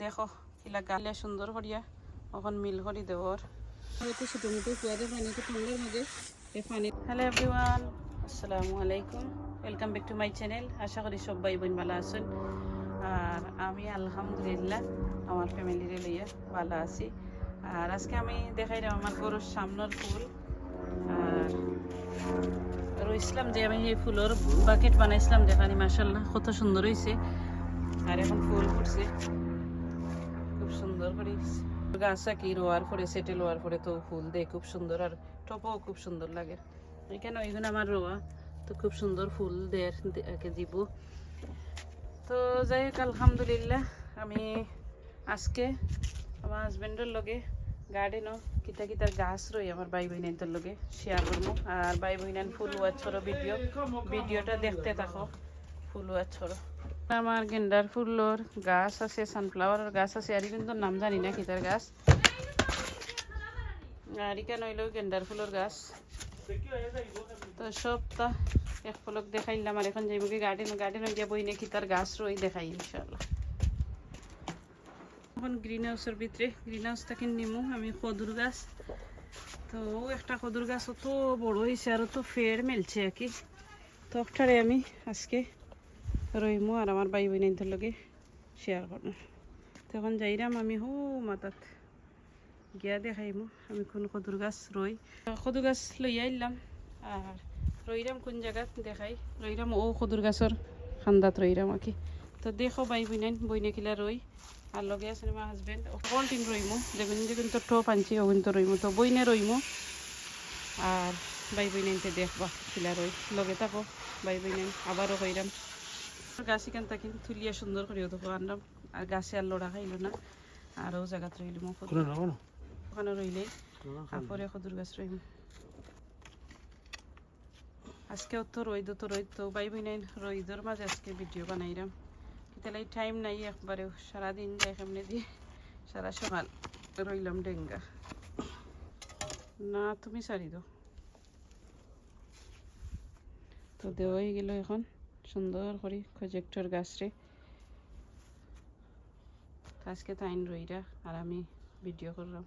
দেখো, কিলা গালে সুন্দর করিয়া এখন মিল করি দেওয়ার হ্যালো এভরিওয়ান আসসালামু আলাইকুম। Welcome back to my channel আশা করি সবাই বোন ভালো আছেন। আর আমি আলহামদুলিল্লাহ আমার ফ্যামিলিরে লইয়া ভালো আছি। আর আজকে আমি দেখাই আমার গরুর সামনের ফুল। আর রইছিলাম যে আমি এই ফুলের বাকেট বানাইছিলাম। যেখানে মাসাল্লাহ কত সুন্দর হয়েছে আর এখন ফুল ফুটছে। সুন্দর করে গাছ কি রোয়ার পরে, সেটে লোয়ার পরে তো ফুল দেয়, খুব সুন্দর আর টপও খুব সুন্দর লাগে। এখানে ওইখানে আমার রোয়া, তো খুব সুন্দর ফুল দেয় দিব। তো যাই হোক, আলহামদুলিল্লাহ, আমি আজকে আমার হাজবেন্ডের লগে গার্ডেনও কিতা কিতার গাছ রই আমার ভাই বোনের লগে শেয়ার করব। আর ভাই বোনের ফুল ওয়াচ্ছর ভিডিও ভিডিওটা দেখতে থাকো, ফুল ওয়াচ্ছর আমার গেন্ডার ফুলের গাছ আছে সানফ্লাওয়ারের গাছ আছে, আর কিন্তু নাম জানি না কিতার গাছ। আর ইকান হইলেও গেন্ডার ফুলের গাছ। তো সবটা এক পলক দেখাইলাম আর এখন যাইব কি গার্ডেন গার্ডেনে যাব ইনে কিতার গাছ রই দেখাই ইনশাল্লাহ এখন গ্রিন হাউসের ভিতরে গ্রিন হাউস থেকে নিমু, আমি কদুর গাছ। তো একটা কদুর গাছ অত বড় হয়েছে আর তো ফের মেলছে আর কি। তো একটারে আমি আজকে রইমু আর আমার ভাই বোনের লগে শেয়ার করব। তখন যাইরাম আমি হো মাতাত গিয়া দেখাইমু, আমি কোন কদুর গাছ রই। কদুর গাছ লইয়া আইলাম আর রইরাম কোন জায়গাত দেখাই। রইরাম ও কদুর গাছর খান্দাত রইরাম আর কি। তো দেখো বোনেন বইনে কিলা রই। আর লগে আছে আমার হাজবেন্ড অকল টিম রইমু? যেগুন যেগুন তো টপ আনছি ওগুন তো রইমু। তো বইনে রইমু। আর ভাই বোনেনতে দেখবা কিলা রই। লগে থাকো, ভাই বোনেন আবারও কইরাম গাছ এখান থেকে তুলিয়া সুন্দর করে দেখো আনলাম আর গাছে আর লড়া খাইলো না আর ও জায়গাত রইলাম ওখানে রইলে তারপরে খদুর গাছ রইম। আজকে তো রইদ তো রইদ তো ভাই বোনেন রইদর মাঝে আজকে ভিডিও বানাইলাম। তাহলে টাইম নাই একবারে সারাদিন যাই কেমনে দিয়ে সারা সকাল রইলাম ডেঙ্গা। না তুমি সারি দাও। তো দেওয়াই গেল এখন। সুন্দর করে প্রজেক্টর গাছরে আজকে তাইন রইরা, আর আমি ভিডিও করলাম।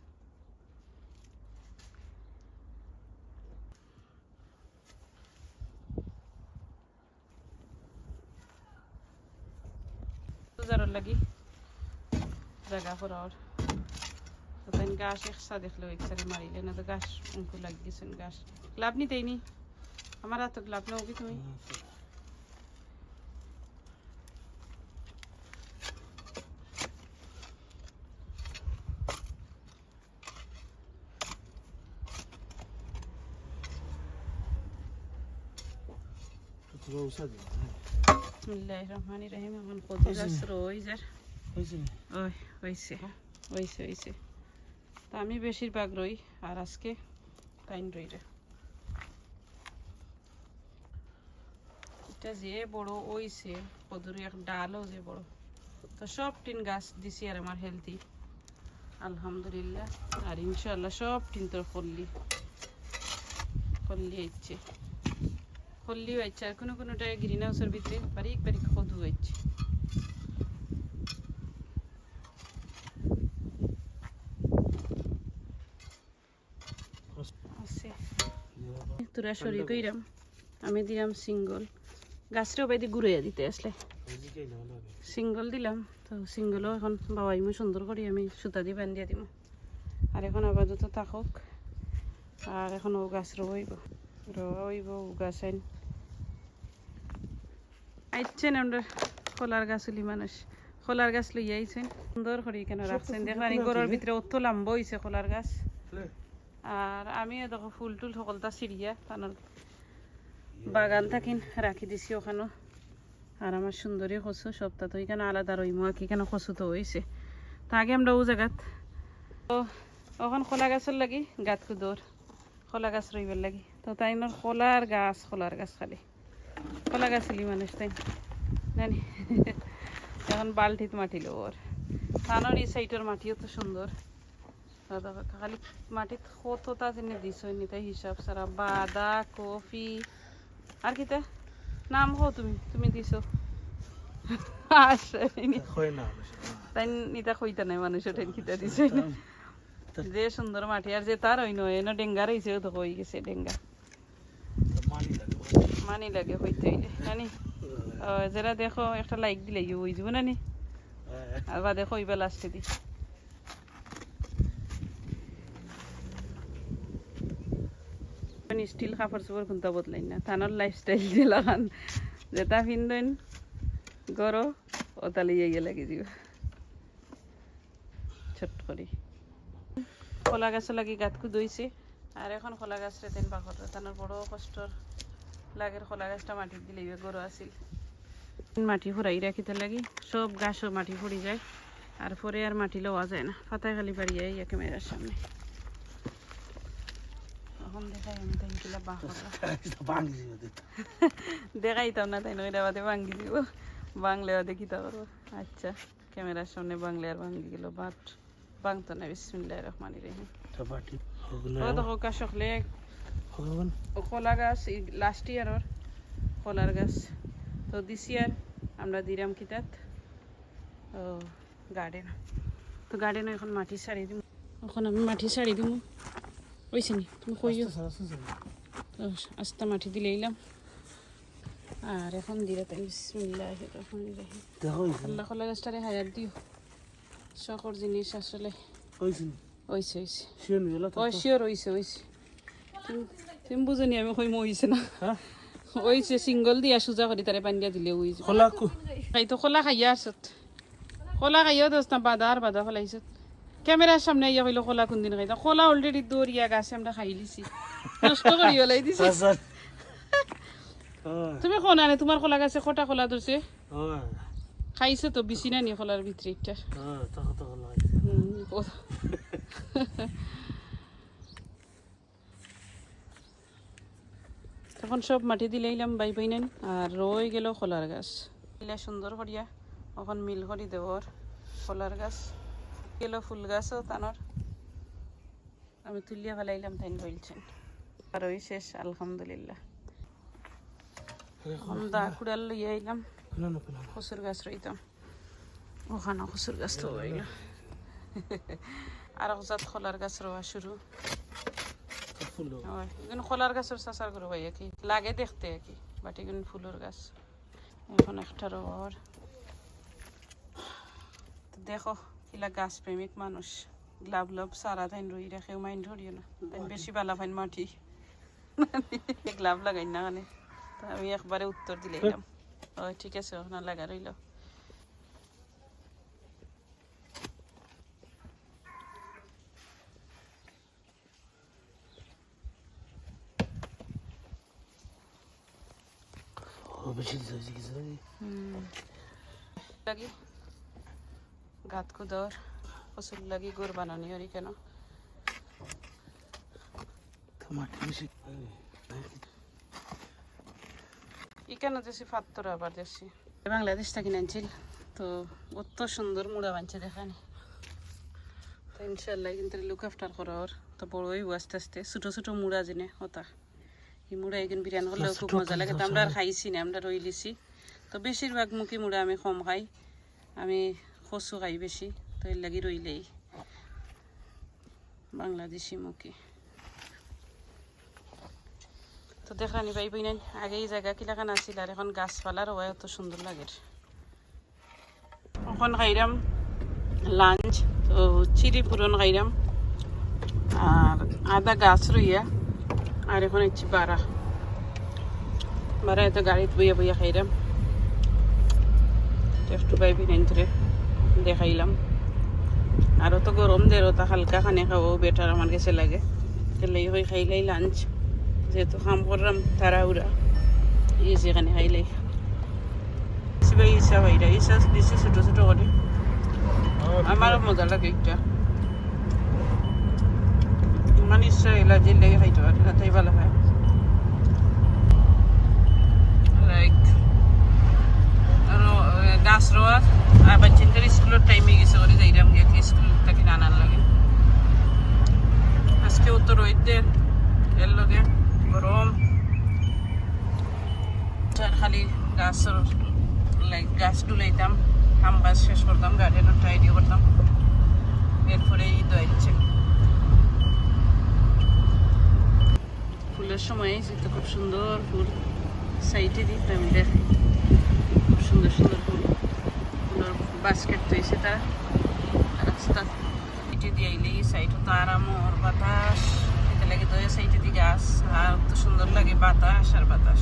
লাগি জায়গা করার। গাছ একসা দেখল মারিলে, না তো গাছ লাভ নি। তাইনি আমার হাত লাভ কি তুমি? বিসমিল্লাহির রহমানির রহিম এখন রই যার ওই তা আমি বেশিরভাগ রই আর আজকে টাইম রই রে। এটা যে বড় হইছে কদুর এক ডালও যে বড়। তো সব টিন গাছ দিছি আর আমার হেলদি। আলহামদুলিল্লাহ। আর ইনশাল্লাহ সব টিন তোর ফললি। ফললি হচ্ছে ফললি হচ্ছে আর কোনো কোনোটা গ্রিন হাউসের ভিতরে বারিক বারিক হচ্ছে আছে। তোরা সরি কইরাম আমি দিলাম সিঙ্গল। গাছটাও বাইদি ঘুরাইয়া দিতে আসলে। সিঙ্গল দিলাম তো সিঙ্গলও এখন বাবাই মই সুন্দর করি আমি সুতা দিয়ে বান্ধিয়া দিব আর এখন আপাতত থাকক আর এখন ও গাছ রইব রইব ও আইন আইছেন আমরা কলার গাছ উলি মানুষ। কলার গাছ লইয়া আইছেন। সুন্দর করে কেন রাখছেন। দেখলাম গরুর ভিতরে অত লাম্ব হয়েছে কলার গাছ। আর আমিও দেখো ফুল টুল সকলটা সিরিয়া তানোর বাগান থাকিন রাখি দিছি ওখানেও। আর আমার সুন্দরী কচু সপ্তাহ তো এখানে আলাদা রইমু কি কেন কচু তো হয়েছে তা আগে আমরা ও জায়গাত। তো ওখান কলা গাছের লাগি গাত কুদোর কলা গাছ রইবার লাগি। তো তাই কলার গাছ কলার গাছ খালি কলা গাছ হলি মানুষ তাই জানি এখন বালতিত মাটি লো ওর তানোর এই সাইডের মাটিও তো সুন্দর খালি মাটিত কতটা জেনে দিছ নি তাই হিসাব সারা বাদা কফি আর কিতা নাম হো তুমি তুমি দিছো তাই নিতা কইতা নাই মানুষ ওঠেন খিতা দিছে যে সুন্দর মাটি আর যে তার হইন এনে ডেঙ্গা রইছে তো কই গেছে ডেঙ্গা মানি লাগে হইতে। হইলে নানি ও, যারা দেখো একটা লাইক দিলে ইউ হয়ে যাব নানি। আর বাদে কইবা লাস্টে দি। স্টিল কাপড় চোপড় কোনটা বদলাই না? থানোর লাইফস্টাইল যে লাগান যেটা পিন্ধন গরো ওতালি ইয়ে লাগে যাব ছোট্ট করে। কলা গাছ লাগি গাতকু দইছে আর এখন কলা গাছরে তেন পাখর তানোর বড় কষ্টর লাগের খোলা গাছটা মাটি দিলে গরু আছিল। মাটি ফুরাই রাখিতে লাগি সব গাছও মাটি ফুরি যায় আর পরে আর মাটি লওয়া যায় না। পাতায় খালি পারি যায় ইয়ে ক্যামেরার সামনে দেখাইতাম না তাই নইরা বাদে ভাঙ্গি দিব। বাংলে বাদে কিতা করব আচ্ছা ক্যামেরার সামনে বাংলে আর ভাঙ্গি গেল বাট বাংতো না বিসমিল্লাহ রহমান রহিম কা সকলে কলা গাছ লাস্ট ইয়ারর কলার গাছ। তো দিস ইয়ার আমরা দিলাম কিতাত ও গার্ডেন তো গার্ডেনে এখন মাটি সারি দিম। এখন আমি মাটি সারি দিম। ওইছে নি? তুমি কইও তো আস্তে মাটি দিলে এলাম। আর এখন দিলে তাই বিসমিল্লাহ আল্লাহ কলা গাছটারে হায়ার দিও। শখর জিনিস আসলে কইছি হইছে হইছে। শিওর গেল ও শিওর হইছে হইছে তুমি- বুঝনি আমি কই হইছে না? হ্যাঁ? হইছে সিঙ্গল দিয়া সোজা কৰি তাৰে পানী দিয়া দিলে হইছে খোলা কো খাইতো খোলা খাইয়া আসত খোলা খাইয়াও দোস্ত না বাধা আর বাধা ফলাইছত ক্যামেরার সামনে ইয়া কইলো খোলা কোনদিন খাইতা খোলা অলরেডি দৌড়িয়া গাছে আমরা খাই লিছি নষ্ট করি ওলাই দিছে। আসার হয়। তুমি কোনা নে? তোমার খোলা গাছে কটা খোলা ধরছে হয়। খাইছে তো বেশি না নি খোলার ভিতরে একটা তখন সব মাটি দিলে এলাম বাই বাই নেন আর রয়ে গেল খোলার গাছ। দিলে সুন্দর করিয়া এখন মিল করি দেবর খোলার গাছ। গেল ফুল গাছও তানোর। আমি তুলিয়া ফেলাইলাম তাই বলছেন আর ওই শেষ আলহামদুলিল্লাহ। এখন দা কুড়াল লইয়া আইলাম। কচুর গাছ রইতাম। ওখানে কচুর গাছ তো আর জাত খোলার গাছ রোয়া শুরু। ফুল হয় এগুলো খোলার গাছের চাচার করে ভাই কি লাগে দেখতে কি বাট এগুলো ফুলের গাছ। এখন একটা রোয়ার তো দেখো, কিলা গাছ প্রেমিক মানুষ। গ্লাভ লাভ সারা তাইন রই রাখেও মাইন ধরিও না। তাইন বেশি বালা ফাইন মাটি। গ্লাভ লাগাই না মানে আমি একবারে উত্তর দিলে এলাম। ঠিক আছে, ওখানে লাগা রইল ও বেশি দিতে কিছু নাকি লাগি গাত কুদর কচুর লাগি গুড় বানানি হরি কেন? তো মাটি বেশি ই কেন দেশি ফাত্তর আবার দেশি? বাংলাদেশ থেকে আনছিল তো অত সুন্দর মুড়া বানছে দেখানি। তো ইনশাল্লাহ কিন্তু লুক আফটার করা ওর তো বড় হইব আস্তে আস্তে ছোট ছোট মুড়া জেনে হতা। এই মুড়া এখান বিরিয়ানি করলেও খুব মজা লাগে। তো আমরা আর খাইছি না আমরা রই লিছি তো বেশিরভাগ মুখী মুড়া আমি কম খাই। আমি কচু খাই বেশি তো এর লাগি রইলেই বাংলাদেশি মুখী। তো দেখলানি পাই বই নাই আগে এই জায়গা কিলাখান আছিল আর এখন গাছপালার হওয়ায় অত সুন্দর লাগে। এখন খাইরাম লাঞ্চ তো চিরি পুরন খাইরাম আর আদা গাছ রইয়া আর এখন হচ্ছে বারা বারা এত গাড়িত বইয়া বইয়া খাইরাম। তো একটু পাই বিনাইন ধরে দেখাইলাম। আরও তো গরম দের ওটা হালকা খানে খাব বেটার আমার কাছে লাগে। তাহলে হয়ে খাইলাই লাঞ্চ যেহেতু কাম করলাম তাড়াহুড়া। এই যেখানে খাইলাই। ইচ্ছা ভাইরা ইচ্ছা দিছি ছোটো ছোটো করে। আমারও মজা লাগে একটা। ইচ্ছা এলার্জির লেগে খাইতে পারে তাই ভালো হয় লাইক আৰু গাছ ৰোৱা আবার চিন্তার স্কুলের টাইমে গেছে করে যাইলাম গিয়ে স্কুল থেকে নানার লাগে আজকে উত্তর রোহিতদের এর লগে গরম চার খালি গাছের লাইক গাছ ডুলাইতাম আম গাছ শেষ করতাম গার্ডেনের টাইডিও করতাম এরপরে ঈদ হচ্ছে ফুলের সময় যেহেতু খুব সুন্দর ফুল। সাইডে দিই আমি দেখাই খুব সুন্দর সুন্দর ফুল। ফুলের বাস্কেট তৈছে তারা রাস্তা। সাইডে দিয়ে আইলে সাইড তো আরামর বাতাস। এতে লাগে তো সাইডে দিয়ে গাছ। আর তো সুন্দর লাগে বাতাস আর বাতাস।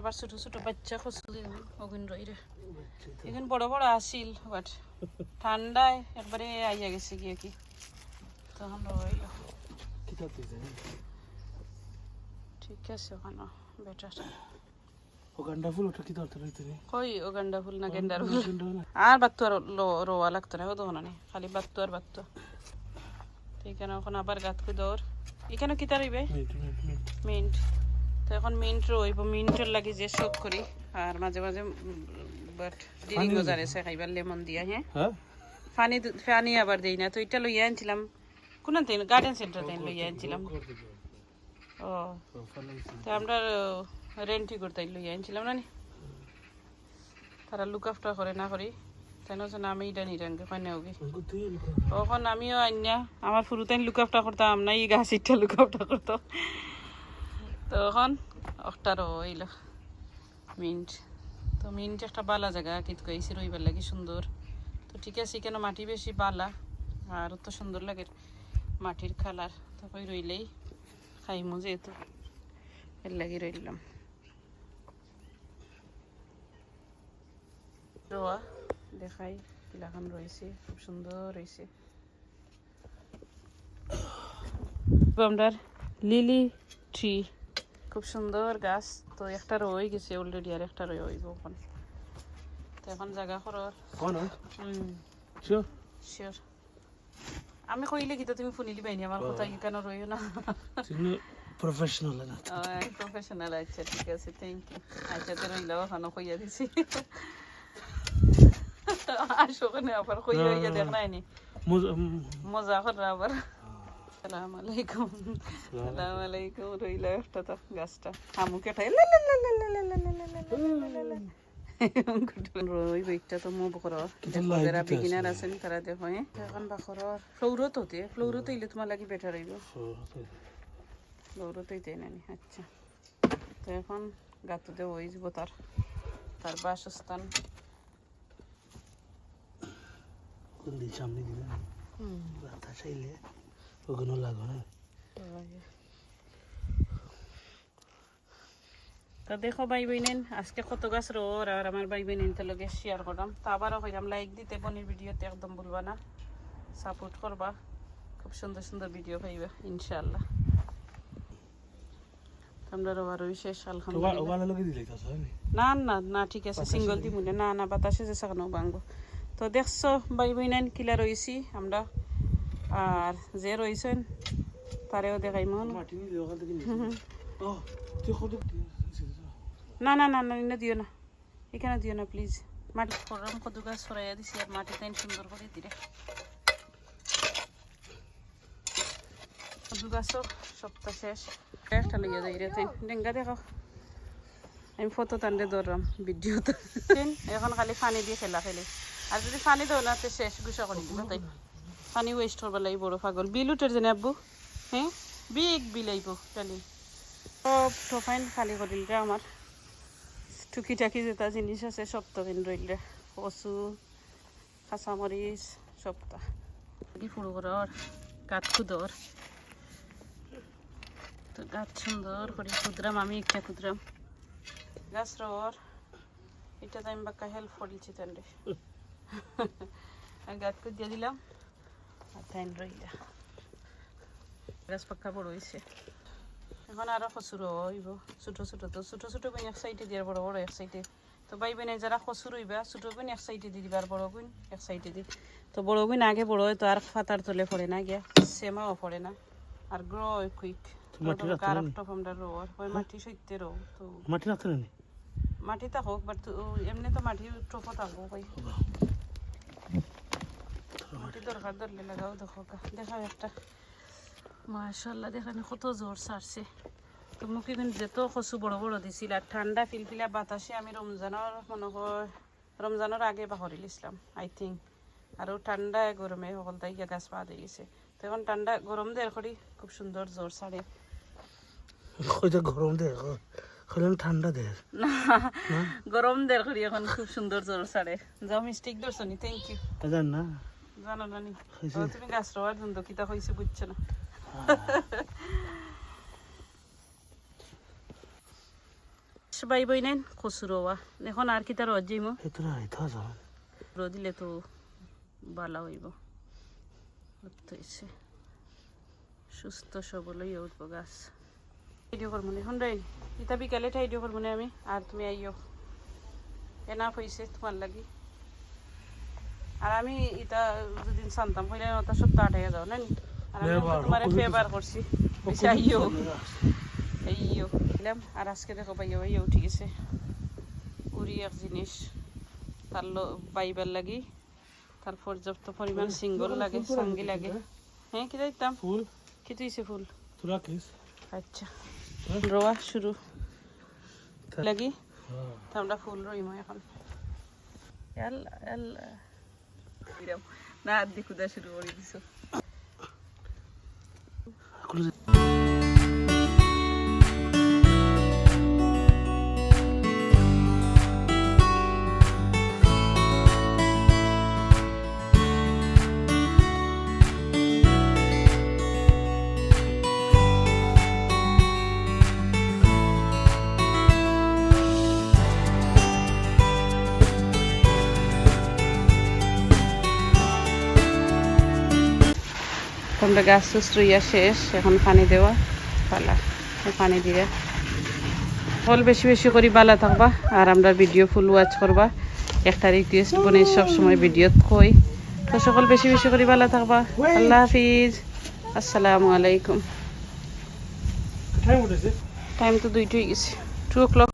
আবার ছোট ছোট বাচ্চা বড় বড় ঠান্ডায় একবারে আইয়া গেছে গিয়ে কি। তখন রইল ঠিক আছে ওখানে বেটার ও গান্ডা ফুল ওটা কি দরকার হইতে রে? কই ও গান্ডা ফুল না গেন্ডার ফুল আর বাত্তু আর রোয়া লাগতো না ওদের না খালি বাত্তু আর বাত্তু। আছে এখন আবার গাত কই দৌড়। এখানে কি তারিবে মিনিট তো এখন মিন্ট রইব মিন্টের লাগি যে শখ করি। আর মাঝে মাঝে বাট ডিরি গজার এসে খাইবার লেমন দিয়া হ্যাঁ? হ্যাঁ? পানি পানি আবার দেই না। তো এটা লইয়া আনছিলাম। কোন তেন গার্ডেন সেন্টার তেন লইয়া আনছিলাম। ও তো আমরা রেন্টি করতে লইয়া আনছিলাম না তারা লুক আফটার করে না করি তাই না আমি এটা নিরাঙ্গে পানি হোক অঙ্কু তখন আমিও আইনা আমার ফুরুতে লুক আফটার করতাম না এই গাছ ইটা লুক আফটার করতাম তখন অক্টারও হইল মিন্ট। তো মিন্ট একটা বালা জায়গা কিত কইছি রইবার লাগি সুন্দর। তো ঠিক আছে কেন মাটি বেশি বালা আর তো সুন্দর লাগে মাটির কালার তারপরে রইলেই খাইমু যেহেতু। এর লাগি রইলাম। দেখাই কিলাখান রয়েছে খুব সুন্দর রয়েছে আমরা লিলি ট্রি খুব সুন্দর গাছ। তো একটা রয়ে গেছে অলরেডি আর একটা রয়ে হইব এখন। তো এখন জায়গা কোন? শিওর শিওর আমি কইলে কি তো তুমি শুনিলি পাইনি আমার কথা কেন রইও না তুমি প্রফেশনাল না প্রফেশনাল আচ্ছা ঠিক আছে থ্যাংক ইউ আচ্ছা তো রইল ওখানে কইয়া দিছি আসো ওখানে আবার কইয়া হইয়া দেখ নাইনি মজা করে আবার সালাম আলাইকুম সালাম আলাইকুম রইল একটা তো গাছটা আমু কেটাই রই বইটা তো মো বকর যারা বিগিনার আছেন তারা দেখো হ্যাঁ। এখন বাকর ফ্লোরত হতে ফ্লোরত হইলে তোমার লাগি বেটার হইব ফ্লোরত হইতে নানি আচ্ছা। তো এখন গাতুতে হয়ে যাব তার তার বাসস্থান। কোন দিন সামনে দিবে হুম বাতা ওগুলো লাগো না। তো দেখো ভাই বোনেন আজকে কত গাছ রোর আর আমার ভাই বোনেন তো লগে শেয়ার করলাম। তো আবারও কইলাম লাইক দিতে বনির ভিডিওতে একদম ভুলবা না। সাপোর্ট করবা। খুব সুন্দর সুন্দর ভিডিও পাইবা আলহামদুলিল্লাহ। কাজ হয় না না না ঠিক আছে সিঙ্গল না। না বাতাসে যে সাকানো ভাঙবো। তো দেখছ ভাই বোনেন কিলা রয়েছি আমরা। আর যে রয়েছেন তারেও মাটি না না না না না দিও না। এখানে দিও না প্লিজ মাটি করলাম কদু গাছ সরাইয়া দিছি, আর মাটি তাই সুন্দর করে দিলে কদু গাছও, সপ্তাহ শেষ। একটা লইয়া যাই রে ডেঙ্গা দেখো। আমি ফটো টানলে ধরলাম ভিডিওতে এখন খালি পানি দিয়ে খেলা খেলি। আর যদি পানি দাও না, তো শেষ, গুছা করে দিবা তাই। পানি ওয়েস্ট করবার লাগি, বড় পাগল। বিল উঠে জানে আব্বু। হ্যাঁ বিগ বিল আইব খালি সব টোফাইন খালি করিল রে আমার টুকি টাকি যেটা জিনিস আছে সব তো কিন রইলে কচু কাঁচামরিচ কি ফুড়ো করার গাত খুদর তো গাছ সুন্দর করে খুদরাম আমি একটা খুদরাম। গাছ রর এটা তো আমি বাক্কা হেল্প করেছি তান্ডে গাছ খুদিয়া দিলাম। আর তাইন রইলা গাছ পাক্কা বড় হয়েছে এখন আরও কচুর হইব। ছোট ছোট তো ছোট ছোট বোন এক সাইডে দিয়ে বড় বড় এক সাইডে তো ভাই বোনে যারা কচুর হইবা ছোট বোন এক সাইডে দি দিবা আর বড় বোন এক সাইডে দি। তো বড় বোন আগে বড় হয় তো আর ফাতার তলে পড়ে না গিয়া। সেমাও পড়ে না। আর গ্রো কুইক মাটি? টপ সইতে রো তো মাটি রাখতে নেই? মাটি থাকুক বাট এমনি তো মাটি টপও থাকব ভাই মাটি দরকার ধরলে লাগাও দেখো গা। দেখাও একটা মাশাল্লাহ দেখানি কত জোর সারছে মুখে কিন্তু যেত কচু বড় বড় দিছিল আর ঠান্ডা ফিলফিলা বাতাসে আমি রমজানের মনে হয় রমজানের আগে লিছিলাম আই থিঙ্ক আৰু ঠান্ডা গরমে সকল তাই গাছ পা দিয়ে গেছে। তো এখন ঠান্ডা গরম দের করি খুব সুন্দর জোর কইতে গরম দে কইলাম ঠান্ডা দে না গরম দের করি এখন খুব সুন্দর জোর ছাড়ে। যাও মিস্টেক ধরছো নি থ্যাংক ইউ জান না? জানো নি তুমি গাছ রোয়ার জন্য কিতা হয়েছে বুঝছ না। সবাই বই নেন কচু রোয়া এখন আর কিতা রোয়া যাইমো এতরা আইতা যান রো দিলে তো বালা হইব হইছে সুস্থ সবল হইয়া উঠবো গাছ ভিডিও করব এখন রে ইতা বিকালে ভিডিও করব আমি আর তুমি আইও এনাফ হইছে তোমার লাগি আর আমি ইটা যদি জানতাম হইলে ওটা সপ্তাহ আটাইয়া যাও না তোমার ফেভার করছি। বেশি আইও এইও আর আজকে দেখো পাইও এই উঠে গেছে। উড়ি এক জিনিস তার পাইবার লাগি তার পর্যাপ্ত পরিমাণ সিঙ্গল লাগে সঙ্গী লাগে। হ্যাঁ কি ফুল? কি তুইছে ফুল? আচ্ছা। রোয়া শুরু। লাগি? হ্যাঁ। তো আমরা ফুল রইম এখন। না আদি কুদা শুরু করে দিছো। এখন আমরা গাছ সুস শেষ এখন পানি দেওয়া পালা। পানি দিয়ে। ফল বেশি বেশি করে বালা থাকবা আর আমরা ভিডিও ফুল ওয়াচ করবা। একটা রিকোয়েস্ট বনে সব সময় ভিডিওত কই। তো সকল বেশি বেশি করে বালা থাকবা। আল্লাহ হাফিজ। আসসালামু আলাইকুম। টাইম তো দুইটাই গেছে। টু ও ক্লক